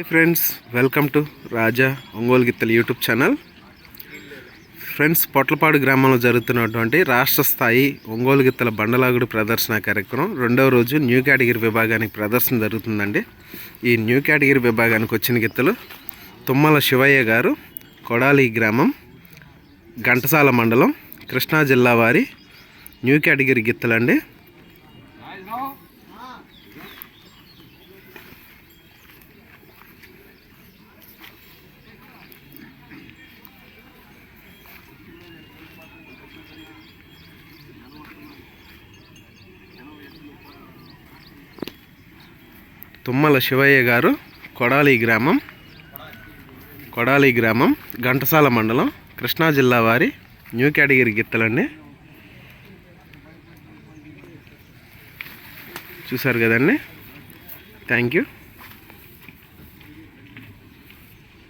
Hi friends welcome to Raja Ongole గిత్తల YouTube channel friends Potlapadu గ్రామంలో జరుగుతున్నటువంటి రాష్ట్ర స్థాయి ఒంగోలు గిత్తల బండలాగుడు ప్రదర్శన కార్యక్రమం రెండవ రోజు న్యూ కేటగిరీ విభాగానికి ప్రదర్శన జరుగుతుందండి. ఈ న్యూ కేటగిరీ విభాగానికి వచ్చిన గిత్తలు తుమ్మల శివయ్య గారు కొడాలి గ్రామం ఘంటసాల మండలం కృష్ణా జిల్లా వారి న్యూ కేటగిరీ గిత్తలండి. తుమ్మల శివయ్య గారు కొడాలి గ్రామం కొడాలి గ్రామం ఘంటసాల మండలం కృష్ణా జిల్లా వారి న్యూ కేటగిరీ గిత్తలండి. చూసారు కదండి? Thank you